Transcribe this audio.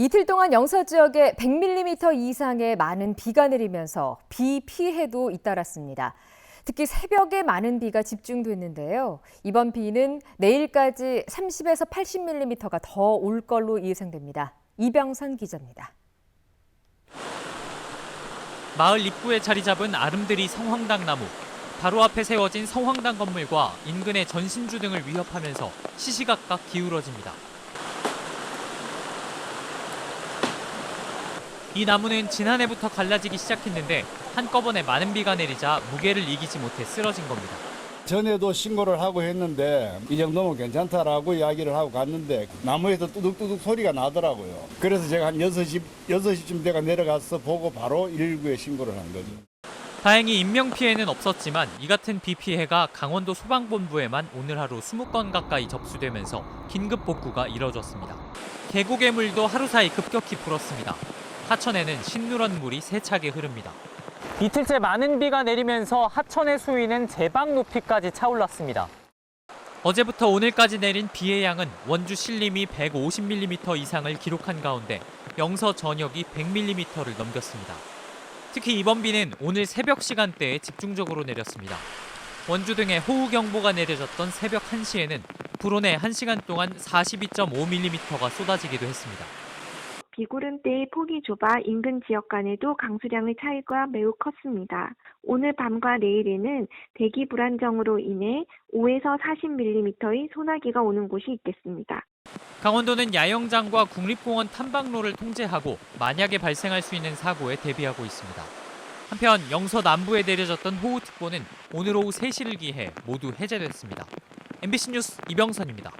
이틀 동안 영서 지역에 100mm 이상의 많은 비가 내리면서 비 피해도 잇따랐습니다. 특히 새벽에 많은 비가 집중됐는데요. 이번 비는 내일까지 30에서 80mm가 더 올 걸로 예상됩니다. 이병선 기자입니다. 마을 입구에 자리 잡은 아름드리 성황당 나무. 바로 앞에 세워진 성황당 건물과 인근의 전신주 등을 위협하면서 시시각각 기울어집니다. 이 나무는 지난해부터 갈라지기 시작했는데 한꺼번에 많은 비가 내리자 무게를 이기지 못해 쓰러진 겁니다. 전에도 신고를 하고 했는데 이 정도면 괜찮다라고 이야기를 하고 갔는데 나무에서 뚜둑뚜둑 소리가 나더라고요. 그래서 제가 한 6시, 6시쯤 내가 내려가서 보고 바로 119에 신고를 한 거죠. 다행히 인명 피해는 없었지만 이 같은 비 피해가 강원도 소방본부에만 오늘 하루 20건 가까이 접수되면서 긴급 복구가 이뤄졌습니다. 계곡의 물도 하루 사이 급격히 불었습니다. 하천에는 신누런 물이 세차게 흐릅니다. 이틀째 많은 비가 내리면서 하천의 수위는 제방 높이까지 차올랐습니다. 어제부터 오늘까지 내린 비의 양은 원주 신림이 150mm 이상을 기록한 가운데 영서 전역이 100mm를 넘겼습니다. 특히 이번 비는 오늘 새벽 시간대에 집중적으로 내렸습니다. 원주 등에 호우경보가 내려졌던 새벽 1시에는 불온에 1시간 동안 42.5mm가 쏟아지기도 했습니다. 비구름대의 폭이 좁아 인근 지역 간에도 강수량의 차이가 매우 컸습니다. 오늘 밤과 내일에는 대기 불안정으로 인해 5에서 40mm의 소나기가 오는 곳이 있겠습니다. 강원도는 야영장과 국립공원 탐방로를 통제하고 만약에 발생할 수 있는 사고에 대비하고 있습니다. 한편 영서 남부에 내려졌던 호우특보는 오늘 오후 3시를 기해 모두 해제됐습니다. MBC 뉴스 이병선입니다.